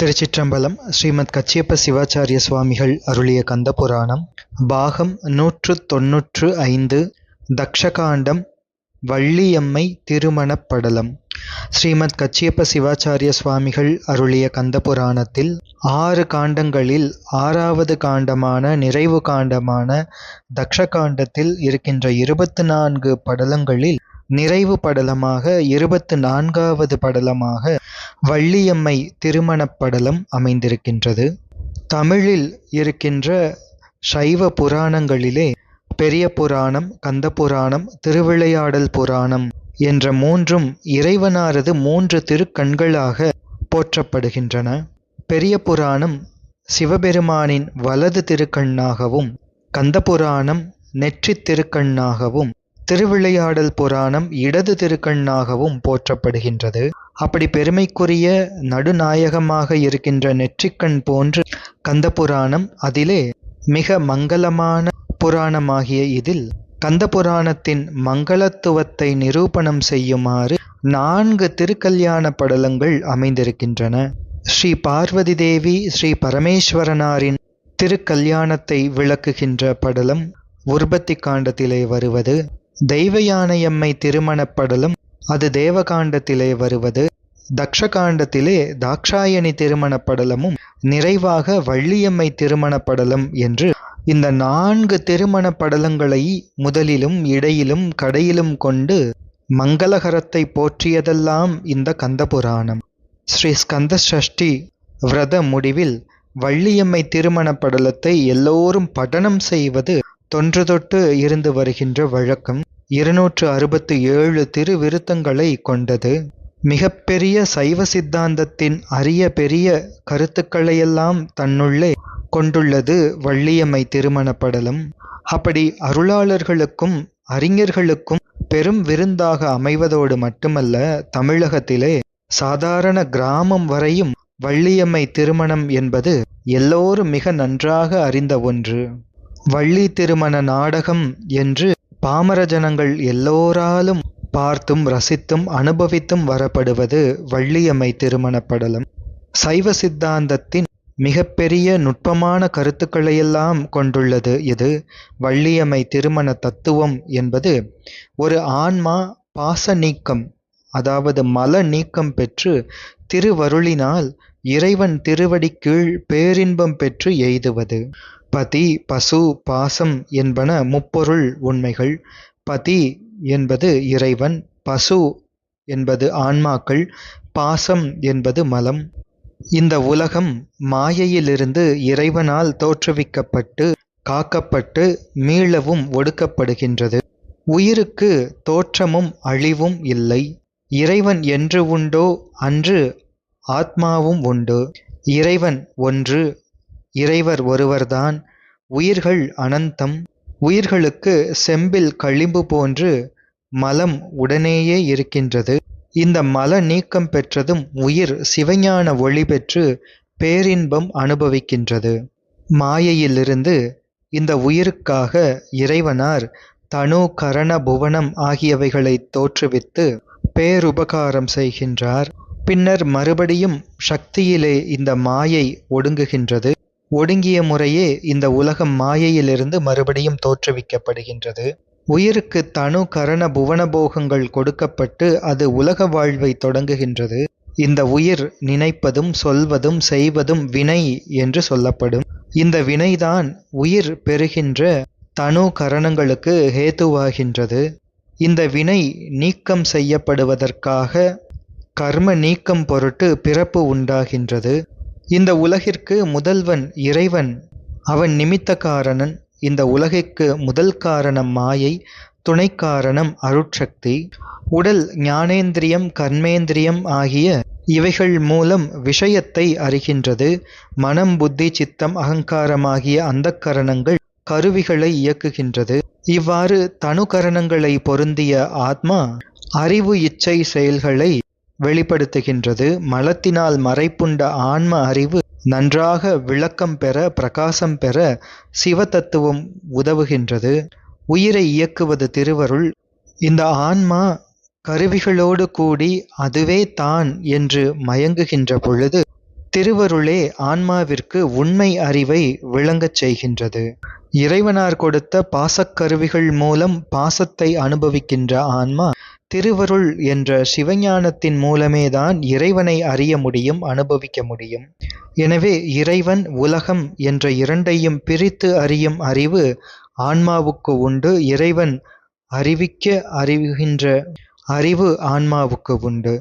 திருச்சிற்றம்பலம் ஸ்ரீமத் கச்சியப்ப சிவாச்சாரிய சுவாமிகள் அருளிய கந்தபுராணம் பாகம் நூற்று தொன்னூற்று ஐந்து தக்ஷகாண்டம் வள்ளியம்மை திருமணப்படலம். ஸ்ரீமத் கச்சியப்ப சிவாச்சாரிய சுவாமிகள் அருளிய கந்தபுராணத்தில் ஆறு காண்டங்களில் ஆறாவது காண்டமான நிறைவு காண்டமான தக்ஷகாண்டத்தில் இருக்கின்ற இருபத்து நான்கு படலங்களில் நிறைவு படலமாக இருபத்து நான்காவது படலமாக வள்ளியம்மை திருமணப் படலம் அமைந்திருக்கின்றது. தமிழில் இருக்கின்ற சைவ புராணங்களிலே பெரிய புராணம் கந்த புராணம் திருவிளையாடல் புராணம் என்ற மூன்றும் இறைவனாரது மூன்று திருக்கண்களாக போற்றப்படுகின்றன. பெரிய புராணம் சிவபெருமானின் வலது திருக்கண்ணாகவும் கந்த புராணம் நெற்றி திருக்கண்ணாகவும் திருவிளையாடல் புராணம் இடது திருக்கண்ணாகவும் போற்றப்படுகின்றது. அப்படி பெருமைக்குரிய நடுநாயகமாக இருக்கின்ற நெற்றிக்கண் போன்று கந்தபுராணம் அதிலே மிக மங்களமான புராணமாகிய இதில் கந்தபுராணத்தின் மங்களத்துவத்தை நிரூபணம் செய்யுமாறு நான்கு திருக்கல்யாண படலங்கள் அமைந்திருக்கின்றன. ஸ்ரீ பார்வதி தேவி ஸ்ரீ பரமேஸ்வரனாரின் திருக்கல்யாணத்தை விளக்குகின்ற படலம் உற்பத்தி காண்டத்திலே வருவது. தெய்வயானையம்மை திருமணப் படலம் அது தேவகாண்டத்திலே வருவது. தக்ஷகாண்டத்திலே தாக்ஷாயணி திருமணப் படலமும் நிறைவாக வள்ளியம்மை திருமணப்படலம் என்று இந்த நான்கு திருமண படலங்களை முதலிலும் இடையிலும் கடையிலும் கொண்டு மங்களகரத்தை போற்றியதெல்லாம் இந்த கந்தபுராணம். ஸ்ரீ ஸ்கந்த சஷ்டி விரத முடிவில் வள்ளியம்மை திருமண படலத்தை எல்லோரும் படனம் செய்வது தொன்று தொட்டு இருந்து வருகின்ற வழக்கம். இருநூற்று அறுபத்து ஏழு திருவிருத்தங்களை கொண்டது. மிகப்பெரிய சைவ சித்தாந்தத்தின் அரிய பெரிய கருத்துக்களையெல்லாம் தன்னுள்ளே கொண்டுள்ளது வள்ளியம்மை திருமணப்படலம். அப்படி அருளாளர்களுக்கும் அறிஞர்களுக்கும் பெரும் விருந்தாக அமைவதோடு மட்டுமல்ல தமிழகத்திலே சாதாரண கிராமம் வரையும் வள்ளியம்மை திருமணம் என்பது எல்லோரும் மிக நன்றாக அறிந்த ஒன்று. வள்ளி திருமண நாடகம் என்று பாமர ஜனங்கள் எல்லோராலும் பார்த்தும் ரசித்தும் அனுபவித்தும் வரப்படுவது வள்ளியம்மை திருமண படலம் சைவ சித்தாந்தத்தின் மிகப்பெரிய நுட்பமான கருத்துக்களையெல்லாம் கொண்டுள்ளது இது. வள்ளியம்மை திருமண தத்துவம் என்பது ஒரு ஆன்மா பாச நீக்கம் அதாவது மல நீக்கம் பெற்று திருவருளினால் இறைவன் திருவடி கீழ் பேரின்பம் பெற்று எய்துவது. பதி பசு பாசம் என்பன முப்பொருள் உண்மைகள். பதி என்பது இறைவன் பசு என்பது ஆன்மாக்கள் பாசம் என்பது மலம். இந்த உலகம் மாயையிலிருந்து இறைவனால் தோற்றுவிக்கப்பட்டு காக்கப்பட்டு மீளவும் ஒடுக்கப்படுகின்றது. உயிருக்கு தோற்றமும் அழிவும் இல்லை. இறைவன் என்று உண்டோ அன்று ஆத்மாவும் உண்டு. இறைவன் ஒன்று இறைவர் ஒருவர்தான். உயிர்கள் அனந்தம். உயிர்களுக்கு செம்பில் களிம்பு போன்று மலம் உடனேயே இருக்கின்றது. இந்த மல நீக்கம் பெற்றதும் உயிர் சிவஞான ஒளி பெற்று பேரின்பம் அனுபவிக்கின்றது. மாயையிலிருந்து இந்த உயிருக்காக இறைவனார் தனு கரண புவனம் ஆகியவைகளை தோற்றுவித்து பேருபகாரம் செய்கின்றார். பின்னர் மறுபடியும் சக்தியிலே இந்த மாயை ஒடுங்குகின்றது. ஒடுங்கிய முறையே இந்த உலகம் மாயையிலிருந்து மறுபடியும் தோற்றுவிக்கப்படுகின்றது. உயிருக்கு தனு கரண புவனபோகங்கள் கொடுக்கப்பட்டு அது உலக வாழ்வை தொடங்குகின்றது. இந்த உயிர் நினைப்பதும் சொல்வதும் செய்வதும் வினை என்று சொல்லப்படும். இந்த வினைதான் உயிர் பெறுகின்ற தனு கரணங்களுக்கு ஹேத்துவாகின்றது இந்த வினை நீக்கம் செய்யப்படுவதற்காக கர்ம நீக்கம் பொருட்டு பிறப்பு உண்டாகின்றது. இந்த உலகிற்கு முதல்வன் இறைவன் அவன் நிமித்த காரணன். இந்த உலகிற்கு முதல் காரணம் மாயை துணை காரணம் அருட்சக்தி. உடல் ஞானேந்திரியம் கர்மேந்திரியம் ஆகிய இவைகள் மூலம் விஷயத்தை அறிகின்றது. மனம் புத்தி சித்தம் அகங்காரமாகிய அந்த கரணங்கள் கருவிகளை இயக்குகின்றது. இவ்வாறு தனுகரணங்களை பொருந்திய ஆத்மா அறிவு இச்சை செயல்களை வெளிப்படுத்துகின்றது மலத்தினால் மறைப்புண்ட ஆன்ம அறிவு நன்றாக விளக்கம் பெற பிரகாசம் பெற சிவதத்துவம் உதவுகின்றது உயிரை இயக்குவது திருவருள் இந்த ஆன்மா கருவிகளோடு கூடி அதுவே தான் என்று மயங்குகின்ற பொழுது திருவருளே ஆன்மாவிற்கு உண்மை அறிவை விளங்கச் செய்கின்றது. இறைவனார் கொடுத்த பாசக்கருவிகள் மூலம் பாசத்தை அனுபவிக்கின்ற ஆன்மா, திருவருள் என்ற சிவஞானத்தின் மூலமேதான் இறைவனை அறிய முடியும், அனுபவிக்க முடியும். எனவே இறைவன், உலகம் என்ற இரண்டையும் பிரித்து அறியும் அறிவு ஆன்மாவுக்கு உண்டு. இறைவன் அறிவிக்க அறிவுகின்ற அறிவு ஆன்மாவுக்கு உண்டு.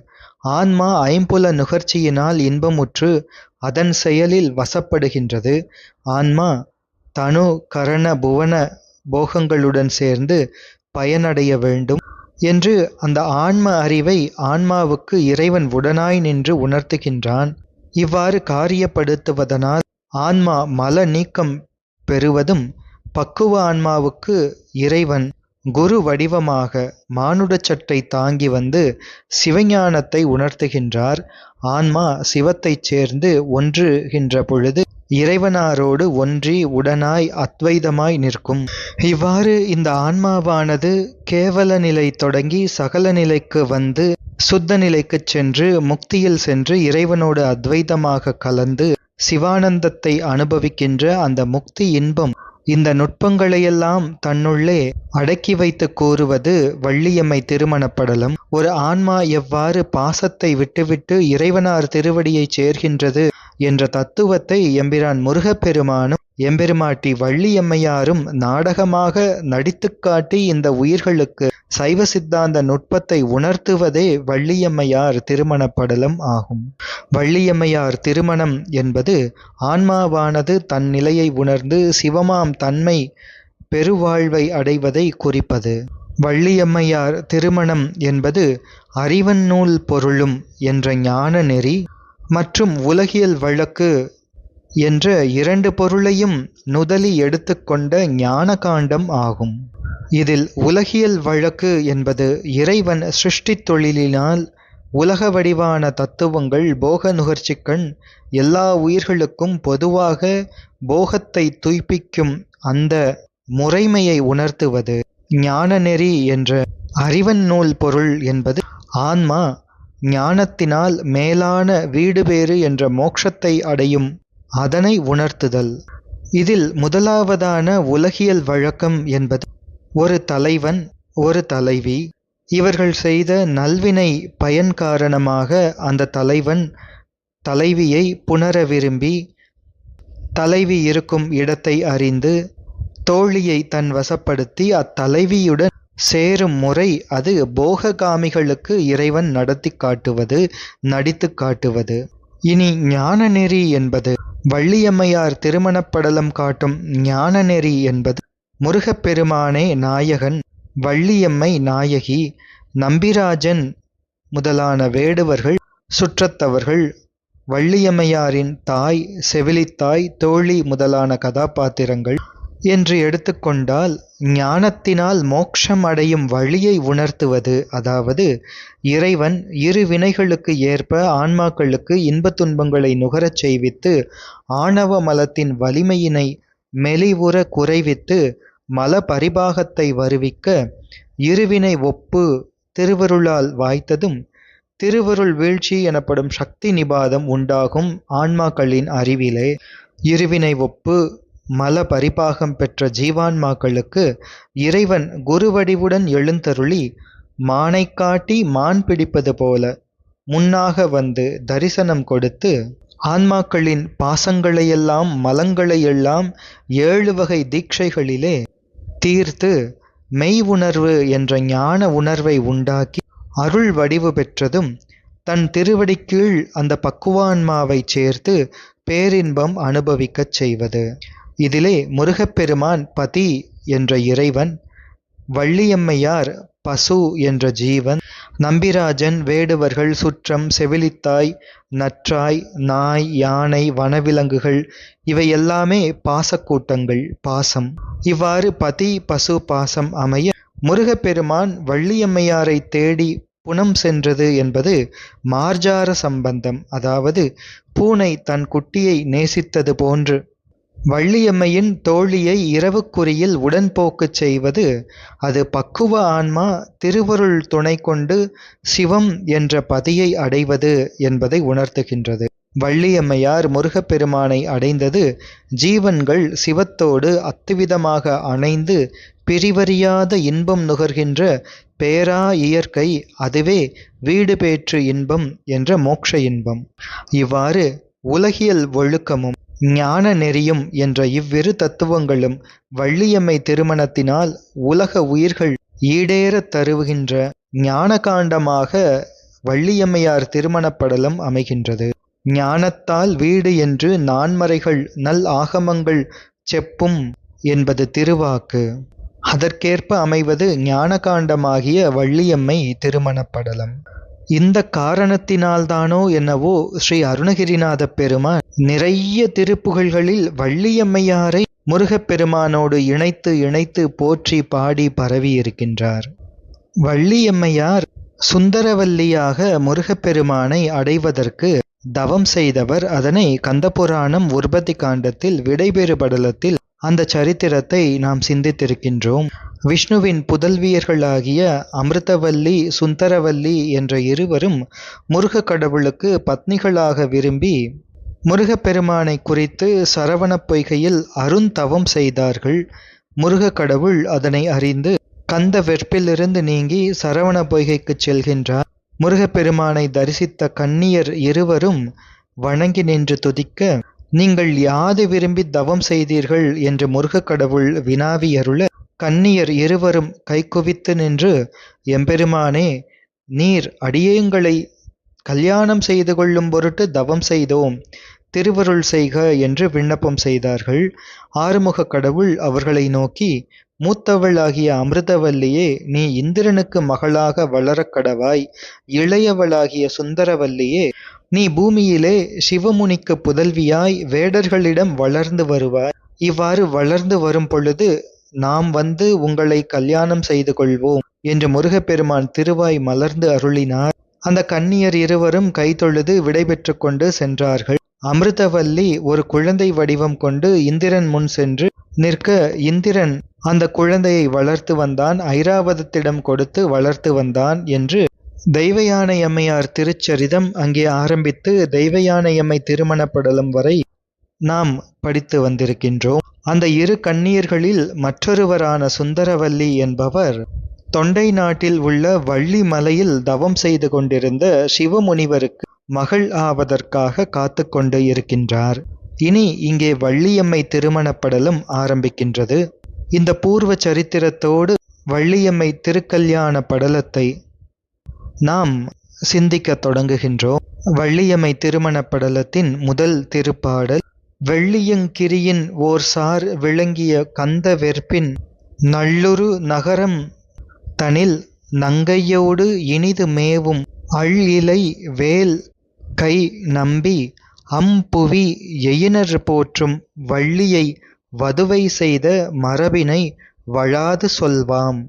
ஆன்மா ஐம்புல நுகர்ச்சியினால் இன்பமுற்று அதன் செயலில் வசப்படுகின்றது. ஆன்மா தனு, கரண, புவன போகங்களுடன் சேர்ந்து பயனடைய வேண்டும் என்று அந்த ஆன்ம அறிவை ஆன்மாவுக்கு இறைவன் உடனாய் நின்று உணர்த்துகின்றான். இவ்வாறு காரியப்படுத்துவதனால் ஆன்மா மல நீக்கம் பெறுவதும், பக்குவ ஆன்மாவுக்கு இறைவன் குரு வடிவமாக மானுடச் சட்டை தாங்கி வந்து சிவஞானத்தை உணர்த்துகின்றார். ஆன்மா சிவத்தைச் சேர்ந்து ஒன்றுகின்ற பொழுது இறைவனாரோடு ஒன்றி உடனாய் அத்வைதமாய் நிற்கும். இவ்வாறு இந்த ஆன்மாவானது கேவல நிலை தொடங்கி சகல நிலைக்கு வந்து சுத்த நிலைக்கு சென்று முக்தியில் சென்று இறைவனோடு அத்வைதமாக கலந்து சிவானந்தத்தை அனுபவிக்கின்ற அந்த முக்தி இன்பம் இந்த நுட்பங்களையெல்லாம் தன்னுள்ளே அடக்கி வைத்துக் கூறுவது வள்ளியம்மை திருமணப்படலம். ஒரு ஆன்மா எவ்வாறு பாசத்தை விட்டுவிட்டு இறைவனார் திருவடியைச் சேர்கின்றது என்ற தத்துவத்தை எம்பிரான் முருகப்பெருமானும் எம்பெருமாட்டி வள்ளியம்மையாரும் நாடகமாக நடித்து காட்டி இந்த உயிர்களுக்கு சைவ சித்தாந்த நுட்பத்தை உணர்த்துவதே வள்ளியம்மையார் திருமணப்படலம் ஆகும். வள்ளியம்மையார் திருமணம் என்பது ஆன்மாவானது தன் நிலையை உணர்ந்து சிவமாம் தன்மை பெருவாழ்வை அடைவதை குறிப்பது. வள்ளியம்மையார் திருமணம் என்பது அறிவன் நூல் பொருளும் என்ற ஞான நெறி மற்றும் உலகியல் வழக்கு என்ற இரண்டு பொருளையும் நுதலி எடுத்துக்கொண்ட ஞான காண்டம் ஆகும். இதில் உலகியல் வழக்கு என்பது இறைவன் சிருஷ்டித் தொழிலினால் உலக வடிவான தத்துவங்கள் போக நுகர்ச்சிக்கண் எல்லா உயிர்களுக்கும் பொதுவாக போகத்தைத் துய்ப்பிக்கும் அந்த முறைமையை உணர்த்துவது. ஞானநெறி என்ற அறிவன் நூல் பொருள் என்பது ஆன்மா ஞானத்தினால் மேலான வீடுபேறு என்ற மோட்சத்தை அடையும் அதனை உணர்த்துதல். இதில் முதலாவதான உலகியல் வழக்கம் என்பது ஒரு தலைவன், ஒரு தலைவி இவர்கள் செய்த நல்வினை பயன் காரணமாக அந்த தலைவன் தலைவியை புணர விரும்பி, தலைவி இருக்கும் இடத்தை அறிந்து, தோழியை தன் வசப்படுத்தி அத்தலைவியுடன் சேரும் முறை அது போககாமிகளுக்கு இறைவன் நடத்தி காட்டுவது, நடித்து காட்டுவது. இனி ஞானநெறி என்பது வள்ளியம்மையார் திருமணப்படலம் காட்டும் ஞானநெறி என்பது முருகப்பெருமானே நாயகன், வள்ளியம்மை நாயகி, நம்பிராஜன் முதலான வேடுவர்கள், சுற்றத்தவர்கள், வள்ளியம்மையாரின் தாய், செவிலித்தாய், தோழி முதலான கதாபாத்திரங்கள் என்று எடுத்துக்கொண்டால் ஞானத்தினால் மோட்சம் அடையும் வழியை உணர்த்துவது அதாவது இறைவன் இரு வினைகளுக்கு ஏற்ப ஆன்மாக்களுக்கு இன்பத் துன்பங்களை நுகரச் செய்வித்து ஆணவ மலத்தின் வலிமையினை மெலிவுற குறைவித்து மல பரிபாகத்தை வருவிக்க இருவினை ஒப்பு திருவருளால் வாய்த்ததும் திருவருள் வீழ்ச்சி எனப்படும் சக்தி நிபாதம் உண்டாகும் ஆன்மாக்களின் அறிவிலே. இருவினை ஒப்பு மல பரிபாகம் பெற்ற ஜீவான்மாக்களுக்கு இறைவன் குருவடிவுடன் எழுந்தருளி மானை காட்டி மான் பிடிப்பது போல முன்னாக வந்து தரிசனம் கொடுத்து ஆன்மாக்களின் பாசங்களையெல்லாம் மலங்களையெல்லாம் ஏழு வகை தீட்சைகளிலே தீர்த்து மெய் உணர்வு என்ற ஞான உணர்வை உண்டாக்கி அருள் வடிவு பெற்றதும் தன் திருவடிக்கீழ் அந்த பக்குவான்மாவைச் சேர்த்து பேரின்பம் அனுபவிக்கச் செய்வது. இதிலே முருகப்பெருமான் பதி என்ற இறைவன், வள்ளியம்மையார் பசு என்ற ஜீவன், நம்பிராஜன் வேடுவர்கள், சுற்றம், செவிலித்தாய், நற்றாய், நாய், யானை, வனவிலங்குகள் இவை எல்லாமே பாசம். இவ்வாறு பதி, பசு பாசம் அமைய முருகப்பெருமான் வள்ளியம்மையாரைத் தேடி புனம் சென்றது என்பது மார்ஜார சம்பந்தம் அதாவது பூனை தன் குட்டியை நேசித்தது போன்று வள்ளியம்மையின் தோழியை இரவுக்குறியில் உடன்போக்குச் செய்வது அது பக்குவ ஆன்மா திருவருள் துணை கொண்டு சிவம் என்ற பதியை அடைவது என்பதை உணர்த்துகின்றது. வள்ளியம்மையார் முருகப்பெருமானை அடைந்தது ஜீவன்கள் சிவத்தோடு அத்துவிதமாக அணைந்து பிரிவறியாத இன்பம் நுகர்கின்ற பேரா இயற்கை அதுவே வீடு பேற்று இன்பம் என்ற மோட்ச இன்பம் இவ்வாறு உலகியல் ஒழுக்கமும் ஞான நெறியும் என்ற இவ்விரு தத்துவங்களும் வள்ளியம்மை திருமணத்தினால் உலக உயிர்கள் ஈடேறத் தருவுகின்ற ஞானகாண்டமாக வள்ளியம்மையார் திருமணப்படலம் அமைகின்றது. ஞானத்தால் வீடு என்று நான்மறைகள் நல் ஆகமங்கள் செப்பும் என்பது திருவாக்கு. அதற்கேற்ப அமைவது ஞானகாண்டமாகிய வள்ளியம்மை திருமணப்படலம். இந்த காரணத்தினால்தானோ என்னவோ ஸ்ரீ அருணகிரிநாத பெருமான் நிறைய திருப்புகழ்களில் வள்ளியம்மையாரை முருகப்பெருமானோடு இணைத்து இணைத்து போற்றி பாடி பரவி இருக்கின்றார் வள்ளியம்மையார் சுந்தரவல்லியாக முருகப்பெருமானை அடைவதற்கு தவம் செய்தவர். அதனை கந்தபுராணம் உற்பத்தி காண்டத்தில் விடைபெறு படலத்தில் அந்த சரித்திரத்தை நாம் சிந்தித்திருக்கின்றோம். விஷ்ணுவின் புதல்வியர்களாகிய அமிர்தவல்லி சுந்தரவல்லி என்ற இருவரும் முருக கடவுளுக்கு பத்னிகளாக விரும்பி முருகப்பெருமானை குறித்து சரவணப் பொய்கையில் அருந்தவம் செய்தார்கள். முருக கடவுள் அதனை அறிந்து கந்த வெற்பிலிருந்து நீங்கி சரவண பொய்கைக்கு செல்கின்றார். முருகப்பெருமானை தரிசித்த கன்னியர் இருவரும் வணங்கி நின்று துதிக்க நீங்கள் யாது விரும்பி தவம் செய்தீர்கள் என்று முருகக் கடவுள் வினாவியருள கன்னியர் இருவரும் கைக்குவித்து நின்று எம்பெருமானே நீர் அடியேங்களை கல்யாணம் செய்து கொள்ளும் பொருட்டு தவம் செய்தோம். திருவருள் செய்க என்று விண்ணப்பம் செய்தார்கள். ஆறுமுக கடவுள் அவர்களை நோக்கி மூத்தவளாகிய அமிர்தவல்லியே நீ இந்திரனுக்கு மகளாக வளரக் கடவாய். இளையவளாகிய சுந்தரவல்லியே நீ பூமியிலே சிவமுனிக்கு புதல்வியாய் வேடர்களிடம் வளர்ந்து வருவாய். இவ்வாறு வளர்ந்து வரும் பொழுது நாம் வந்து உங்களை கல்யாணம் செய்து கொள்வோம் என்று முருகப்பெருமான் திருவாய் மலர்ந்து அருளினார். அந்த கன்னியர் இருவரும் கைதொழுது விடைபெற்று கொண்டு சென்றார்கள். அமிர்தவல்லி ஒரு குழந்தை வடிவம் கொண்டு இந்திரன் முன் சென்று நிற்க இந்திரன் அந்த குழந்தையை வளர்த்து வந்தான் ஐராவதத்திடம் கொடுத்து வளர்த்து வந்தான் என்று தெய்வயானை அம்மையார் திருச்சரிதம் அங்கே ஆரம்பித்து தெய்வயானையம்மை திருமணப்படலம் வரை நாம் படித்து வந்திருக்கின்றோம். அந்த இரு கண்ணீர்களில் மற்றொருவரான சுந்தரவல்லி என்பவர் தொண்டை நாட்டில் உள்ள வள்ளி மலையில் தவம் செய்து கொண்டிருந்த சிவமுனிவருக்கு மகள் ஆவதற்காக காத்து கொண்டு இருக்கின்றார். இனி இங்கே வள்ளியம்மை திருமணப்படலும் ஆரம்பிக்கின்றது. இந்த பூர்வ சரித்திரத்தோடு வள்ளியம்மை திருக்கல்யாண படலத்தை நாம் சிந்திக்கத் தொடங்குகின்றோம். வள்ளியம்மை திருமணப்படலத்தின் முதல் திருப்பாடல் வெள்ளியங்கிரியின் ஓர் சார் விளங்கிய கந்த வெற்பின் நல்லுரு நகரம் தனில் நங்கையோடு இனிது மேவும் அள் இலை வேல் கை நம்பி அம்புவி எயினர் போற்றும் வள்ளியை வதுவை செய்த மரபினை வழாது சொல்வாம்.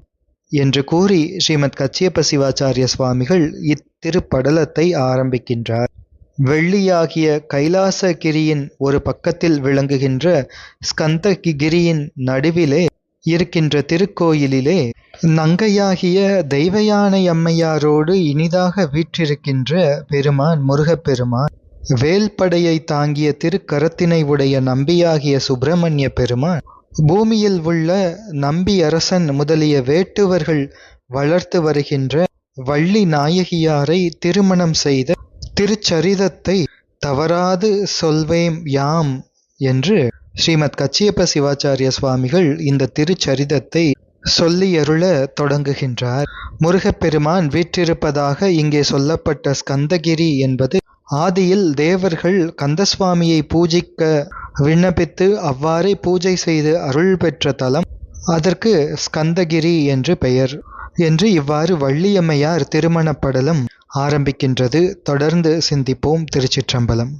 என்று கூறி ஸ்ரீமத் கச்சியப்ப சிவாச்சாரிய சுவாமிகள் இத்திருப்படலத்தை ஆரம்பிக்கின்றார். வெள்ளியாகிய கைலாசகிரியின் ஒரு பக்கத்தில் விளங்குகின்ற ஸ்கந்தகிரியின் நடுவிலே இருக்கின்ற திருக்கோயிலிலே நங்கையாகிய தெய்வயானை அம்மையாரோடு இனிதாக வீற்றிருக்கின்ற பெருமான் முருகப்பெருமான் வேல்படையை தாங்கிய திருக்கரத்தினை உடைய நம்பியாகிய சுப்பிரமணிய பெருமான் பூமியில் உள்ள நம்பி அரசன் முதலிய வேட்டுவர்கள் வளர்த்து வருகின்ற வள்ளி நாயகியாரை திருமணம் செய்த திருச்சரிதத்தை தவறாது சொல்வேம் யாம் என்று ஸ்ரீமத் கச்சியப்ப சிவாச்சாரிய சுவாமிகள் இந்த திருச்சரிதத்தை சொல்லியருள தொடங்குகின்றார். முருகப்பெருமான் வீற்றிருப்பதாக இங்கே சொல்லப்பட்ட ஸ்கந்தகிரி என்பது ஆதியில் தேவர்கள் கந்தசுவாமியை பூஜிக்க விண்ணப்பித்து அவ்வாறே பூஜை செய்து அருள் பெற்ற தலம் அதற்கு ஸ்கந்தகிரி என்று பெயர். என்று இவ்வாறு வள்ளியம்மையார் திருமணப்படலம் ஆரம்பிக்கின்றது. தொடர்ந்து சிந்திப்போம் திருச்சிற்றம்பலம்.